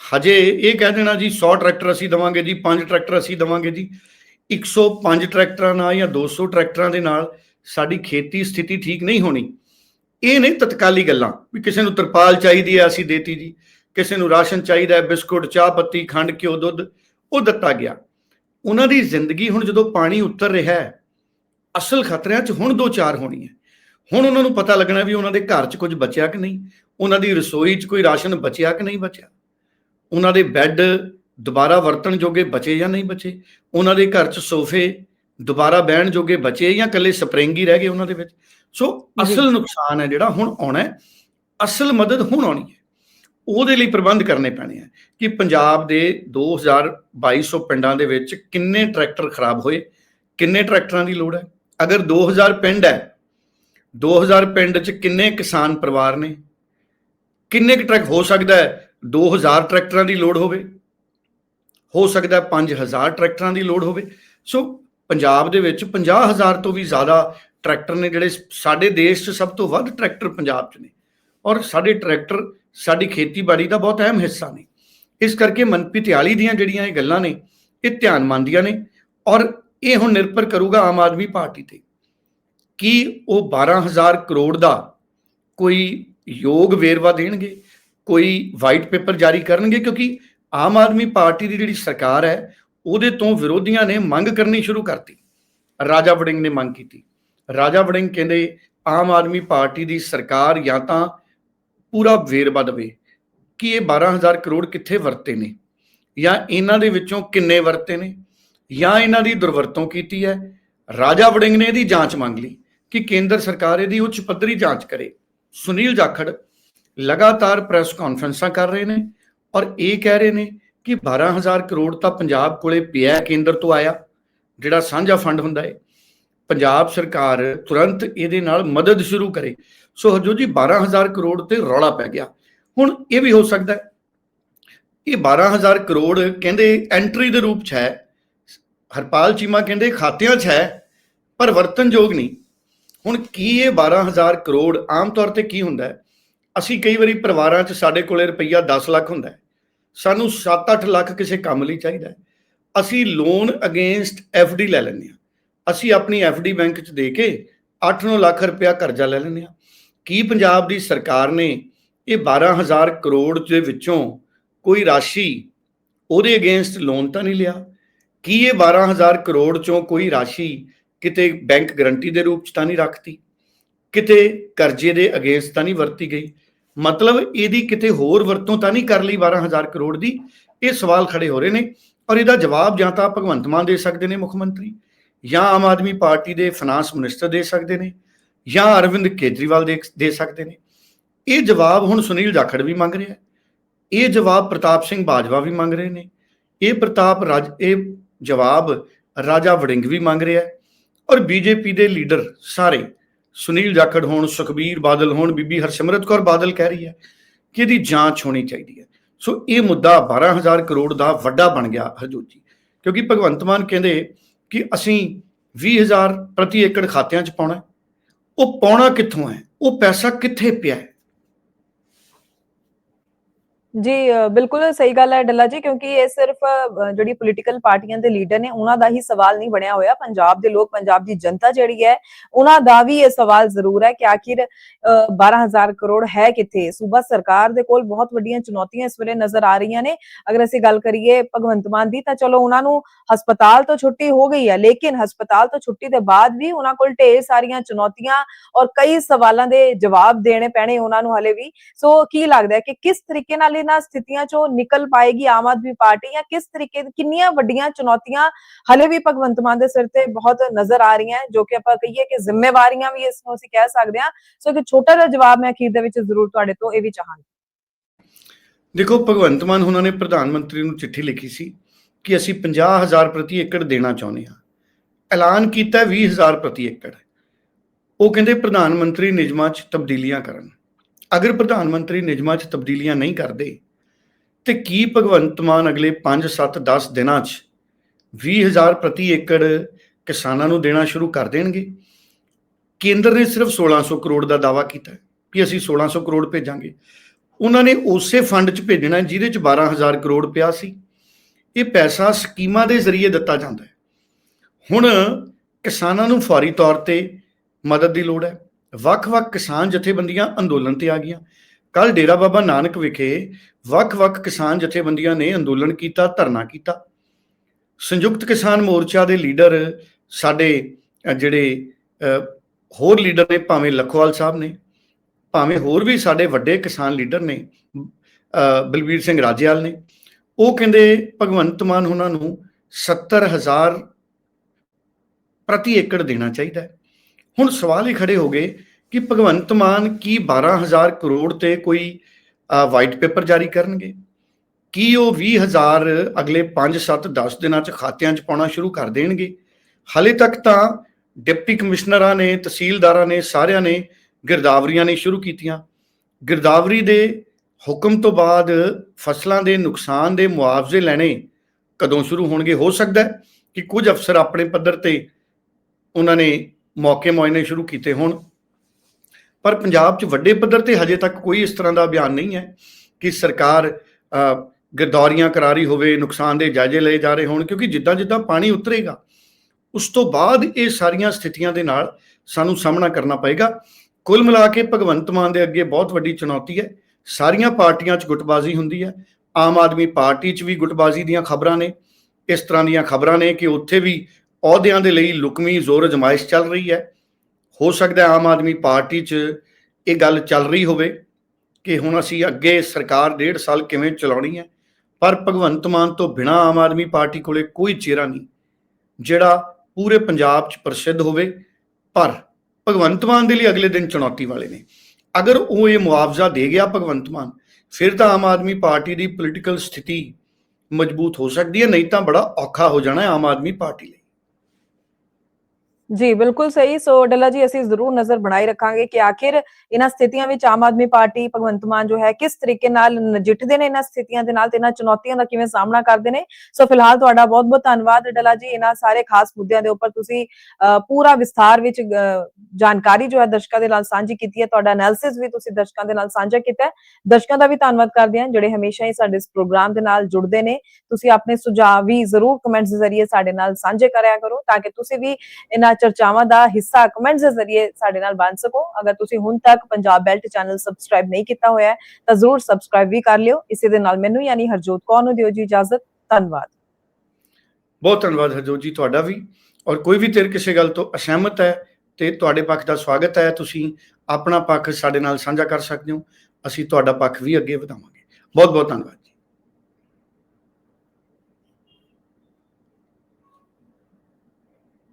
Speaker 2: ਹਜੇ ਇਹ ਕਹਿ ਦੇਣਾ ਜੀ 100 ਟਰੈਕਟਰ ਅਸੀਂ ਦਵਾਂਗੇ ਜੀ 5 ਟਰੈਕਟਰ ਅਸੀਂ ਦਵਾਂਗੇ ਜੀ। 105 ਟਰੈਕਟਰਾਂ ਨਾਲ ਜਾਂ 200 ਟਰੈਕਟਰਾਂ ਦੇ ਨਾਲ ਸਾਡੀ ਖੇਤੀ ਸਥਿਤੀ ਠੀਕ ਨਹੀਂ ਹੋਣੀ। ਇਹ ਨਹੀਂ ਤਤਕਾਲੀ ਗੱਲਾਂ ਵੀ ਕਿਸੇ ਨੂੰ ਤਰਪਾਲ ਚਾਹੀਦੀ ਹੈ ਅਸੀਂ ਦੇਤੀ ਜੀ, ਕਿਸੇ ਨੂੰ ਰਾਸ਼ਨ ਚਾਹੀਦਾ ਹੈ, ਬਿਸਕੁਟ, ਚਾਹ ਪੱਤੀ, ਖੰਡ, ਘਿਓ, ਦੁੱਧ, ਉਹ ਦਿੱਤਾ ਗਿਆ। ਉਹਨਾਂ ਦੀ ਜ਼ਿੰਦਗੀ ਹੁਣ ਜਦੋਂ ਪਾਣੀ ਉਤਰ ਰਿਹਾ ਹੈ, ਅਸਲ ਖਤਰਿਆਂ 'ਚ ਹੁਣ ਦੋ ਚਾਰ ਹੋਣੀ ਹੈ। ਹੁਣ ਉਹਨਾਂ ਨੂੰ ਪਤਾ ਲੱਗਣਾ ਵੀ ਉਹਨਾਂ ਦੇ ਘਰ 'ਚ ਕੁਝ ਬਚਿਆ ਕਿ ਨਹੀਂ। ਉਹਨਾਂ ਦੀ ਰਸੋਈ 'ਚ ਕੋਈ ਰਾਸ਼ਨ ਬਚਿਆ ਕਿ ਨਹੀਂ ਬਚਿਆ? ਉਹਨਾਂ ਦੇ ਬੈੱਡ ਦੁਬਾਰਾ ਵਰਤਣ ਜੋਗੇ ਬਚੇ ਜਾਂ ਨਹੀਂ ਬਚੇ? ਉਹਨਾਂ ਦੇ ਘਰ 'ਚ ਸੋਫੇ ਦੁਬਾਰਾ ਬਹਿਣ ਜੋਗੇ ਬਚੇ ਜਾਂ ਕੱਲੇ ਸਪਰਿੰਗ ਹੀ ਰਹਿ ਗਏ ਉਹਨਾਂ ਦੇ ਵਿੱਚ? ਸੋ ਅਸਲ ਨੁਕਸਾਨ ਹੈ ਜਿਹੜਾ ਹੁਣ ਆਉਣਾ ਹੈ। ਅਸਲ ਮਦਦ ਹੁਣ ਆਉਣੀ ਹੈ। ਉਹਦੇ ਲਈ ਪ੍ਰਬੰਧ ਕਰਨੇ ਪੈਣੇ ਆ ਕਿ ਪੰਜਾਬ ਦੇ 2200 ਪਿੰਡਾਂ ਦੇ ਵਿੱਚ ਕਿੰਨੇ ਟਰੈਕਟਰ ਖਰਾਬ ਹੋਏ ਕਿੰਨੇ ਟਰੈਕਟਰਾਂ ਦੀ ਲੋੜ ਹੈ? ਅਗਰ 2000 ਪਿੰਡ ਹੈ 2000 ਪਿੰਡ 'ਚ ਕਿੰਨੇ ਕਿਸਾਨ ਪਰਿਵਾਰ ਨੇ? ਕਿੰਨੇ ਕੁ ਟਰੱਕ ਹੋ ਸਕਦਾ ਹੈ? 2000 ਟਰੈਕਟਰਾਂ ਦੀ ਲੋੜ ਹੋਵੇ। ਹੋ ਸਕਦਾ ਹੈ 5000 ਟਰੈਕਟਰਾਂ ਦੀ ਲੋੜ ਹੋਵੇ। ਸੋ ਪੰਜਾਬ ਦੇ ਵਿੱਚ 50000 ਤੋਂ ਵੀ ਜ਼ਿਆਦਾ ਟਰੈਕਟਰ ਨੇ ਜਿਹੜੇ ਸਾਡੇ ਦੇਸ਼ 'ਚ ਸਭ ਤੋਂ ਵੱਧ ਟਰੈਕਟਰ ਪੰਜਾਬ 'ਚ ਨੇ। ਔਰ ਸਾਡੇ ਟਰੈਕਟਰ, ਸਾਡੀ ਖੇਤੀਬਾੜੀ ਦਾ ਬਹੁਤ ਅਹਿਮ ਹਿੱਸਾ ਨੇ। ਇਸ ਕਰਕੇ ਮਨਪ੍ਰੀਤ ਆਲੀ ਦੀਆਂ ਜਿਹੜੀਆਂ ਇਹ ਗੱਲਾਂ ਨੇ, ਇਹ ਧਿਆਨ ਮੰਨਦੀਆਂ ਨੇ ਔਰ ਇਹ ਹੁਣ ਨਿਰਭਰ ਕਰੂਗਾ ਆਮ ਆਦਮੀ ਪਾਰਟੀ ਤੇ ਕਿ ਉਹ 12000 ਕਰੋੜ ਦਾ ਕੋਈ ਯੋਗ ਵੇਰਵਾ ਦੇਣਗੇ, ਕੋਈ ਵਾਈਟ ਪੇਪਰ ਜਾਰੀ ਕਰਨਗੇ, ਕਿਉਂਕਿ ਆਮ ਆਦਮੀ ਪਾਰਟੀ ਦੀ ਜਿਹੜੀ ਸਰਕਾਰ ਹੈ, ਉਹਦੇ ਤੋਂ ਵਿਰੋਧੀਆਂ ਨੇ ਮੰਗ ਕਰਨੀ ਸ਼ੁਰੂ ਕਰਤੀ। ਰਾਜਾ ਵੜਿੰਗ ਨੇ ਮੰਗ ਕੀਤੀ। ਰਾਜਾ ਵੜਿੰਗ ਕਹਿੰਦੇ, ਆਮ ਆਦਮੀ ਪਾਰਟੀ ਦੀ ਸਰਕਾਰ ਜਾਂ ਤਾਂ ਪੂਰਾ ਵੇਰਵਾ ਦੇਵੇ ਕਿ ਇਹ 12000 ਕਰੋੜ ਕਿੱਥੇ ਵਰਤੇ ਨੇ, ਜਾਂ ਇਹਨਾਂ ਦੇ ਵਿੱਚੋਂ ਕਿੰਨੇ ਵਰਤੇ ਨੇ, ਜਾਂ ਇਹਨਾਂ ਦੀ ਦੁਰਵਰਤੋਂ ਕੀਤੀ ਹੈ। ਰਾਜਾ ਵੜਿੰਗ ਨੇ ਇਹਦੀ ਜਾਂਚ ਮੰਗ ਲਈ ਕਿ ਕੇਂਦਰ ਸਰਕਾਰ ਇਹਦੀ ਉੱਚ ਪੱਧਰੀ ਜਾਂਚ ਕਰੇ। ਸੁਨੀਲ ਜਾਖੜ ਲਗਾਤਾਰ ਪ੍ਰੈਸ ਕਾਨਫਰੰਸਾਂ ਕਰ ਰਹੇ ਨੇ ਔਰ ਇਹ ਕਹਿ ਰਹੇ ਨੇ ਕਿ 12000 ਕਰੋੜ ਤਾਂ ਪੰਜਾਬ ਕੋਲੇ ਪਿਆ ਕੇਂਦਰ ਤੋਂ ਆਇਆ, ਜਿਹੜਾ ਸਾਂਝਾ ਫੰਡ ਹੁੰਦਾ ਹੈ। ਪੰਜਾਬ ਸਰਕਾਰ ਤੁਰੰਤ ਇਹਦੇ ਨਾਲ ਮਦਦ ਸ਼ੁਰੂ ਕਰੇ। ਸੋ ਹਜੋ ਜੀ 12000 ਕਰੋੜ ਤੇ ਰੌਲਾ ਪੈ ਗਿਆ। ਹੁਣ ਇਹ ਵੀ ਹੋ ਸਕਦਾ ਹੈ ਇਹ 12000 ਕਰੋੜ ਕਹਿੰਦੇ ਐਂਟਰੀ ਦੇ ਰੂਪ 'ਚ ਹੈ। ਹਰਪਾਲ ਚੀਮਾ ਕਹਿੰਦੇ ਖਾਤਿਆਂ 'ਚ ਹੈ, ਪਰ ਵਰਤਨਯੋਗ ਨਹੀਂ। ਹੁਣ ਕੀ ਇਹ 12000 ਕਰੋੜ ਆਮ ਤੌਰ ਤੇ ਕੀ ਹੁੰਦਾ ਹੈ? ਅਸੀਂ ਕਈ ਵਾਰੀ ਪਰਿਵਾਰਾਂ 'ਚ ਸਾਡੇ ਕੋਲੇ ਰੁਪਈਆ 10 ਲੱਖ ਹੁੰਦਾ ਹੈ। ਸਾਨੂੰ 7-8 ਲੱਖ ਕਿਸੇ ਕੰਮ ਲਈ ਚਾਹੀਦਾ ਹੈ। ਅਸੀਂ ਲੋਨ ਅਗੇਂਸਟ ਡੀ ਲੈ ਲੈਂਦੇ ਹਾਂ। ਅਸੀਂ ਆਪਣੀ ਡੀ ਬੈਂਕ 'ਚ ਦੇ ਕੇ 8-9 ਲੱਖ ਰੁਪਇਆ ਕਰਜ਼ਾ ਲੈ ਲੈਂਦੇ ਹਾਂ। ਕੀ ਪੰਜਾਬ ਦੀ ਸਰਕਾਰ ਨੇ ਇਹ 12000 ਕਰੋੜ ਦੇ ਵਿੱਚੋਂ ਕੋਈ ਰਾਸ਼ੀ ਉਹਦੇ ਅਗੇਂਸਟ ਲੋਨ ਤਾਂ ਨਹੀਂ ਲਿਆ? ਕੀ ਇਹ 12000 ਕਰੋੜ ਚੋਂ ਕੋਈ ਰਾਸ਼ੀ ਕਿਤੇ ਬੈਂਕ ਗਰੰਟੀ ਦੇ ਰੂਪ 'ਚ ਤਾਂ ਨਹੀਂ ਰੱਖਤੀ, ਕਿਤੇ ਕਰਜ਼ੇ ਦੇ ਅਗੇਂਸਟ ਤਾਂ ਨਹੀਂ ਵਰਤੀ ਗਈ। ਮਤਲਬ ਇਹਦੀ ਕਿਤੇ ਹੋਰ ਵਰਤੋਂ ਤਾਂ ਨਹੀਂ ਕਰ ਲਈ 12000 ਕਰੋੜ ਦੀ। ਇਹ ਸਵਾਲ ਖੜੇ ਹੋ ਰਹੇ ਨੇ ਔਰ ਇਹਦਾ ਜਵਾਬ ਜਾਂ ਤਾਂ ਭਗਵੰਤ ਮਾਨ ਦੇ ਸਕਦੇ ਨੇ ਮੁੱਖ ਮੰਤਰੀ, ਜਾਂ ਆਮ ਆਦਮੀ ਪਾਰਟੀ ਦੇ ਫਾਈਨਾਂਸ ਮਿਨਿਸਟਰ ਦੇ ਸਕਦੇ ਨੇ, ਜਾਂ ਅਰਵਿੰਦ ਕੇਜਰੀਵਾਲ ਦੇ ਦੇ ਸਕਦੇ ਨੇ। ਇਹ ਜਵਾਬ ਹੁਣ ਸੁਨੀਲ ਜਾਖੜ ਵੀ ਮੰਗ ਰਿਹਾ ਇਹ ਜਵਾਬ ਪ੍ਰਤਾਪ ਸਿੰਘ ਬਾਜਵਾ ਵੀ ਮੰਗ ਰਹੇ ਨੇ। ਇਹ ਪ੍ਰਤਾਪ ਰਾਜ, ਇਹ ਜਵਾਬ ਰਾਜਾ ਵੜਿੰਗ ਵੀ ਮੰਗ ਰਿਹਾ ਹੈ। ਔਰ ਬੀਜੇਪੀ ਦੇ ਲੀਡਰ ਸਾਰੇ, ਸੁਨੀਲ ਜਾਖੜ ਹੋਣ, ਸੁਖਬੀਰ ਬਾਦਲ ਹੋਣ, ਬੀਬੀ ਹਰਸਿਮਰਤ ਕੌਰ ਬਾਦਲ ਕਹਿ ਰਹੀ ਹੈ ਕਿ ਇਹਦੀ ਜਾਂਚ ਹੋਣੀ ਚਾਹੀਦੀ ਹੈ। ਸੋ ਇਹ ਮੁੱਦਾ 12000 ਕਰੋੜ ਦਾ ਵੱਡਾ ਬਣ ਗਿਆ ਹਜੂਰ ਜੀ, ਕਿਉਂਕਿ ਭਗਵੰਤ ਮਾਨ ਕਹਿੰਦੇ ਕਿ ਅਸੀਂ 20000 ਪ੍ਰਤੀ ਏਕੜ ਖਾਤਿਆਂ 'ਚ ਪਾਉਣਾ ਉਹ ਪਾਉਣਾ ਕਿੱਥੋਂ ਹੈ? ਉਹ ਪੈਸਾ ਕਿੱਥੇ ਪਿਆ ਹੈ?
Speaker 1: ਜੀ ਬਿਲਕੁਲ ਸਹੀ ਗੱਲ ਹੈ ਡੱਲਾ ਜੀ ਕਿਉਂਕਿ ਇਹ ਸਿਰਫ ਜਿਹੜੀ ਪੋਲੀਟੀਕਲ ਪਾਰਟੀਆਂ ਦੇ ਲੀਡਰ ਨੇ ਉਹਨਾਂ ਦਾ ਹੀ ਸਵਾਲ ਨਹੀਂ ਬਣਿਆ ਹੋਇਆ। ਪੰਜਾਬ ਦੇ ਲੋਕ ਪੰਜਾਬ ਦੀ ਜਨਤਾ ਜਿਹੜੀ ਹੈ ਉਹਨਾਂ ਦਾ ਵੀ ਇਹ ਸਵਾਲ ਜ਼ਰੂਰ ਹੈ ਕਿ ਆਖਿਰ ਅ, 12000 ਕਰੋੜ ਹੈ ਕਿੱਥੇ? ਸੂਬਾ ਸਰਕਾਰ ਦੇ ਕੋਲ ਬਹੁਤ ਵੱਡੀਆਂ ਚੁਣੌਤੀਆਂ ਇਸ ਵੇਲੇ ਨਜ਼ਰ ਆ ਰਹੀਆਂ ਨੇ। ਅਗਰ ਅਸੀਂ ਗੱਲ ਕਰੀਏ ਭਗਵੰਤ ਮਾਨ ਦੀ ਤਾਂ ਚਲੋ ਉਹਨਾਂ ਨੂੰ ਹਸਪਤਾਲ ਤੋਂ ਛੁੱਟੀ ਹੋ ਗਈ ਹੈ ਲੇਕਿਨ ਹਸਪਤਾਲ ਤੋਂ ਛੁੱਟੀ ਦੇ ਬਾਅਦ ਵੀ ਉਹਨਾਂ ਕੋਲ ਢੇਰ ਸਾਰੀਆਂ ਚੁਣੌਤੀਆਂ ਔਰ ਕਈ ਸਵਾਲਾਂ ਦੇ ਜਵਾਬ ਦੇਣੇ ਪੈਣੇ ਉਹਨਾਂ ਨੂੰ ਹਲੇ ਵੀ। ਸੋ ਕੀ ਲੱਗਦਾ ਹੈ ਕਿ ਕਿਸ ਤਰੀਕੇ ਨਾਲ ਇਹਨਾਂ ਸਥਿਤੀਆਂ ਚੋਂ ਨਿਕਲ ਪਾਏਗੀ ਆਮ ਆਦਮੀ ਪਾਰਟੀ ਜਾਂ ਕਿਸ ਤਰੀਕੇ ਕਿੰਨੀਆਂ ਵੱਡੀਆਂ ਚੁਣੌਤੀਆਂ ਹਲੇ ਵੀ ਭਗਵੰਤ ਮਾਨ ਦੇ ਸਿਰ ਤੇ ਬਹੁਤ ਨਜ਼ਰ ਆ ਰਹੀਆਂ ਜੋ ਕਿ ਆਪਾਂ ਕਹੀਏ ਕਿ ਜ਼ਿੰਮੇਵਾਰੀਆਂ ਵੀ ਇਸ ਨੂੰ ਅਸੀਂ ਕਹਿ ਸਕਦੇ ਹਾਂ। ਸੋ ਇੱਕ ਛੋਟਾ ਜਿਹਾ ਜਵਾਬ ਮੈਂ ਅਖੀਰ ਦੇ ਵਿੱਚ ਜ਼ਰੂਰ ਤੁਹਾਡੇ ਤੋਂ ਇਹ ਵੀ ਚਾਹਾਂਗੀ।
Speaker 2: ਦੇਖੋ, ਭਗਵੰਤ ਮਾਨ ਉਹਨਾਂ ਨੇ ਪ੍ਰਧਾਨ ਮੰਤਰੀ ਨੂੰ ਚਿੱਠੀ ਲਿਖੀ ਸੀ ਕਿ ਅਸੀਂ 50000 ਪ੍ਰਤੀ ਏਕੜ ਦੇਣਾ ਚਾਹੁੰਦੇ ਹਾਂ। ਐਲਾਨ ਕੀਤਾ ਹੈ 20000 ਪ੍ਰਤੀ ਏਕੜ। ਉਹ ਕਹਿੰਦੇ, ਪ੍ਰਧਾਨ ਮੰਤਰੀ ਨਿਯਮਾਂ 'ਚ ਤਬਦੀਲੀਆਂ ਕਰਨ। ਅਗਰ ਪ੍ਰਧਾਨ ਮੰਤਰੀ ਨਿਯਮਾਂ 'ਚ ਤਬਦੀਲੀਆਂ ਨਹੀਂ ਕਰਦੇ, ਤੇ ਕੀ ਭਗਵੰਤ ਮਾਨ ਅਗਲੇ 5 7 10 ਦਿਨਾਂ 'ਚ 20000 ਪ੍ਰਤੀ ਏਕੜ ਕਿਸਾਨਾਂ ਨੂੰ ਦੇਣਾ ਸ਼ੁਰੂ ਕਰ ਦੇਣਗੇ? ਕੇਂਦਰ ਨੇ ਸਿਰਫ 1600 ਕਰੋੜ ਦਾ ਦਾਵਾ ਕੀਤਾ ਕਿ ਅਸੀਂ 1600 ਕਰੋੜ ਭੇਜਾਂਗੇ। ਉਹਨਾਂ ਨੇ ਉਸੇ ਫੰਡ 'ਚ ਭੇਜਣਾ ਜਿਹਦੇ 'ਚ 12000 ਕਰੋੜ ਪਿਆ ਸੀ। ਇਹ ਪੈਸਾ ਸਕੀਮਾਂ ਦੇ ਜ਼ਰੀਏ ਦਿੱਤਾ ਜਾਂਦਾ ਹੈ। ਹੁਣ ਕਿਸਾਨਾਂ ਨੂੰ ਫੌਰੀ ਤੌਰ ਤੇ ਮਦਦ ਦੀ ਲੋੜ ਹੈ। ਵੱਖ-ਵੱਖ ਕਿਸਾਨ ਜਥੇਬੰਦੀਆਂ ਅੰਦੋਲਨ ਤੇ ਆ ਗਈਆਂ। ਕੱਲ ਡੇਰਾ ਬਾਬਾ ਨਾਨਕ ਵਿਖੇ ਵੱਖ-ਵੱਖ ਕਿਸਾਨ ਜਥੇਬੰਦੀਆਂ ਨੇ ਅੰਦੋਲਨ ਕੀਤਾ, ਧਰਨਾ ਕੀਤਾ। ਸੰਯੁਕਤ ਕਿਸਾਨ ਮੋਰਚਾ ਦੇ ਲੀਡਰ ਸਾਡੇ ਜਿਹੜੇ ਹੋਰ ਲੀਡਰ ਨੇ, ਭਾਵੇਂ ਲਖੋਵਾਲ ਸਾਹਿਬ ਨੇ, ਭਾਵੇਂ ਹੋਰ ਵੀ ਸਾਡੇ ਵੱਡੇ ਕਿਸਾਨ ਲੀਡਰ ਨੇ ਬਲਬੀਰ ਸਿੰਘ ਰਾਜੇਵਾਲ ਨੇ, ਉਹ ਕਹਿੰਦੇ ਭਗਵੰਤ ਮਾਨ ਉਹਨਾਂ ਨੂੰ 70000 ਪ੍ਰਤੀ ਏਕੜ ਦੇਣਾ ਚਾਹੀਦਾ ਹੈ। ਹੁਣ ਸਵਾਲ ਹੀ ਖੜੇ ਹੋ ਗਏ ਕਿ ਭਗਵੰਤ ਮਾਨ ਕੀ 12000 ਕਰੋੜ ਤੇ ਕੋਈ ਵਾਈਟ ਪੇਪਰ ਜਾਰੀ ਕਰਨਗੇ? ਕੀ ਉਹ 20000 ਅਗਲੇ 5 7 10 ਦਿਨਾਂ ਚ ਖਾਤਿਆਂ ਚ ਪਾਉਣਾ ਸ਼ੁਰੂ ਕਰ ਦੇਣਗੇ? ਹਾਲੇ ਤੱਕ ਤਾਂ ਡਿਪਟੀ ਕਮਿਸ਼ਨਰਾਂ ਨੇ, ਤਹਿਸੀਲਦਾਰਾਂ ਨੇ, ਸਾਰਿਆਂ ਨੇ ਗਿਰਦਾਵਰੀਆਂ ਨੇ ਸ਼ੁਰੂ ਕੀਤੀਆਂ। ਗਿਰਦਾਵਰੀ ਦੇ ਹੁਕਮ ਤੋਂ ਬਾਅਦ ਫਸਲਾਂ ਦੇ ਨੁਕਸਾਨ ਦੇ ਮੁਆਵਜ਼ੇ ਲੈਣੇ ਕਦੋਂ ਸ਼ੁਰੂ ਹੋਣਗੇ? ਹੋ ਸਕਦਾ ਕਿ ਕੁਝ ਅਫਸਰ ਆਪਣੇ ਪੱਧਰ ਤੇ ਉਹਨਾਂ ਨੇ ਮੌਕੇ ਮੁਆਇਨੇ ਸ਼ੁਰੂ ਕੀਤੇ ਹੋਣ। ਪਰ ਪੰਜਾਬ 'ਚ ਵੱਡੇ ਪੱਧਰ ਤੇ ਹਜੇ ਤੱਕ ਕੋਈ ਇਸ ਤਰ੍ਹਾਂ ਦਾ ਅਭਿਆਨ ਨਹੀਂ ਹੈ ਕਿ ਸਰਕਾਰ ਅ, ਗਿਰਦੌਰੀਆਂ ਕਰਾ ਰਹੀ ਹੋਵੇ ਨੁਕਸਾਨ ਦੇ ਜਾਇਜ਼ੇ ਲਏ ਜਾ ਰਹੇ ਹੋਣ ਕਿਉਂਕਿ ਜਿੱਦਾਂ ਜਿੱਦਾਂ ਪਾਣੀ ਉਤਰੇਗਾ ਉਸ ਤੋਂ ਬਾਅਦ ਇਹ ਸਾਰੀਆਂ ਸਥਿਤੀਆਂ ਦੇ ਨਾਲ ਸਾਨੂੰ ਸਾਹਮਣਾ ਕਰਨਾ ਪਏਗਾ। ਕੁੱਲ ਮਿਲਾ ਕੇ ਭਗਵੰਤ ਮਾਨ ਦੇ ਅੱਗੇ ਬਹੁਤ ਵੱਡੀ ਚੁਣੌਤੀ ਹੈ। ਸਾਰੀਆਂ ਪਾਰਟੀਆਂ 'ਚ ਗੁੱਟਬਾਜ਼ੀ ਹੁੰਦੀ ਹੈ। ਆਮ ਆਦਮੀ ਪਾਰਟੀ 'ਚ ਵੀ ਗੁੱਟਬਾਜ਼ੀ ਦੀਆਂ ਖਬਰਾਂ ਨੇ। ਇਸ ਤਰ੍ਹਾਂ ਦੀਆਂ ਖਬਰਾਂ ਨੇ ਕਿ ਉੱਥੇ ਵੀ ਅਹੁਦਿਆਂ ਦੇ ਲਈ ਲੁਕਮੀ ਜ਼ੋਰ ਅਜਮਾਇਸ਼ ਚੱਲ ਰਹੀ ਹੈ। ਹੋ ਸਕਦਾ ਆਮ ਆਦਮੀ ਪਾਰਟੀ 'ਚ ਇਹ ਗੱਲ ਚੱਲ ਰਹੀ ਹੋਵੇ ਕਿ ਹੁਣ ਅਸੀਂ ਅੱਗੇ ਸਰਕਾਰ ਡੇਢ ਸਾਲ ਕਿਵੇਂ ਚਲਾਉਣੀ ਹੈ, ਪਰ ਭਗਵੰਤ ਮਾਨ ਤੋਂ ਬਿਨਾ ਆਮ ਆਦਮੀ ਪਾਰਟੀ ਕੋਲੇ ਕੋਈ ਚਿਹਰਾ ਨਹੀਂ, ਜਿਹੜਾ ਪੂਰੇ ਪੰਜਾਬ 'ਚ ਪ੍ਰਸਿੱਧ ਹੋਵੇ। ਪਰ ਭਗਵੰਤ ਮਾਨ ਦੇ ਲਈ ਅਗਲੇ ਦਿਨ ਚੁਣੌਤੀ ਵਾਲੇ ਨੇ। ਅਗਰ ਉਹ ਇਹ ਮੁਆਵਜ਼ਾ ਦੇ ਗਿਆ ਭਗਵੰਤ ਮਾਨ, ਫਿਰ ਤਾਂ ਆਮ ਆਦਮੀ ਪਾਰਟੀ ਦੀ ਪੋਲੀਟੀਕਲ ਸਥਿਤੀ ਮਜ਼ਬੂਤ ਹੋ ਸਕਦੀ ਹੈ, ਨਹੀਂ ਤਾਂ ਬੜਾ ਔਖਾ ਹੋ ਜਾਣਾ ਹੈ ਆਮ ਆਦਮੀ ਪਾਰਟੀ ਲਈ।
Speaker 1: ਜੀ, ਬਿਲਕੁਲ ਸਹੀ। ਸੋ ਡੱਲਾ ਜੀ, ਅਸੀਂ ਜ਼ਰੂਰ ਨਜ਼ਰ ਬਣਾਈ ਰੱਖਾਂਗੇ ਕਿ ਆਖਿਰ ਇਹਨਾਂ ਸਥਿਤੀਆਂ ਵਿੱਚ ਆਮ ਆਦਮੀ ਪਾਰਟੀ, ਭਗਵੰਤ ਮਾਨ ਜੋ ਹੈ, ਕਿਸ ਤਰੀਕੇ ਨਾਲ ਨਜਿੱਠਦੇ ਨੇ ਇਹਨਾਂ ਸਥਿਤੀਆਂ ਦੇ ਨਾਲ ਤੇ ਇਹਨਾਂ ਚੁਣੌਤੀਆਂ ਦਾ ਕਿਵੇਂ ਸਾਹਮਣਾ ਕਰਦੇ ਨੇ। ਸੋ ਫਿਲਹਾਲ ਤੁਹਾਡਾ ਬਹੁਤ ਬਹੁਤ ਧੰਨਵਾਦ ਡੱਲਾ ਜੀ, ਇਹਨਾਂ ਸਾਰੇ ਖਾਸ ਮੁੱਦਿਆਂ ਦੇ ਉੱਪਰ ਤੁਸੀਂ ਪੂਰਾ ਵਿਸਥਾਰ ਵਿੱਚ ਜਾਣਕਾਰੀ ਜੋ ਹੈ ਦਰਸ਼ਕਾਂ ਦੇ ਨਾਲ ਸਾਂਝੀ ਕੀਤੀ ਹੈ। ਤੁਹਾਡਾ ਐਨਾਲਿਸਿਸ ਵੀ ਤੁਸੀਂ ਦਰਸ਼ਕਾਂ ਦੇ ਨਾਲ ਸਾਂਝਾ ਕੀਤਾ ਹੈ। ਦਰਸ਼ਕਾਂ ਦਾ ਵੀ ਧੰਨਵਾਦ ਕਰਦੇ ਹਾਂ, ਜਿਹੜੇ ਹਮੇਸ਼ਾ ਹੀ ਸਾਡੇ ਇਸ ਪ੍ਰੋਗਰਾਮ ਦੇ ਨਾਲ ਜੁੜਦੇ ਨੇ। ਤੁਸੀਂ ਆਪਣੇ ਸੁਝਾਅ ਵੀ ਜ਼ਰੂਰ ਕਮੈਂਟਸ ਦੇ ਜ਼ਰੀਏ ਸਾਡੇ ਨਾਲ ਸਾਂਝੇ ਕਰਿਆ ਕਰੋ ਤਾਂ ਕਿ ਤੁਸੀਂ ਵੀ ਇਹਨਾਂ ਇਹਨਾਂ ਚਰਚਾਵਾਂ ਦਾ ਹਿੱਸਾ ਕਮੈਂਟਸ ਦੇ ਜ਼ਰੀਏ ਸਾਡੇ ਨਾਲ ਬਣ ਸਕੋ। ਅਗਰ ਤੁਸੀਂ ਹੁਣ ਤੱਕ ਪੰਜਾਬ ਬੈਲਟ ਚੈਨਲ ਸਬਸਕ੍ਰਾਈਬ ਨਹੀਂ ਕੀਤਾ ਹੋਇਆ ਹੈ, ਤਾਂ ਜ਼ਰੂਰ ਸਬਸਕ੍ਰਾਈਬ ਵੀ ਕਰ ਲਿਓ। ਇਸੇ ਦੇ ਨਾਲ ਮੈਨੂੰ ਯਾਨੀ ਹਰਜੋਤ ਕੌਰ ਨੂੰ ਦਿਓ ਜੀ ਇਜਾਜ਼ਤ। ਧੰਨਵਾਦ।
Speaker 2: ਬਹੁਤ ਧੰਨਵਾਦ ਹਰਜੋਤ ਜੀ ਤੁਹਾਡਾ ਵੀ। ਔਰ ਕੋਈ ਵੀ ਤੇਰ ਕਿਸੇ ਗੱਲ ਤੋਂ ਅਸਹਿਮਤ ਹੈ ਤੇ ਤੁਹਾਡੇ ਪੱਖ ਦਾ ਸਵਾਗਤ ਹੈ, ਤੁਸੀਂ ਆਪਣਾ ਪੱਖ ਸਾਡੇ ਨਾਲ ਸਾਂਝਾ ਕਰ ਸਕਦੇ ਹੋ। ਅਸੀਂ ਤੁਹਾਡਾ ਪੱਖ ਵੀ ਅੱਗੇ ਵਧਾਵਾਂਗੇ। ਬਹੁਤ ਬਹੁਤ ਧੰਨਵਾਦ।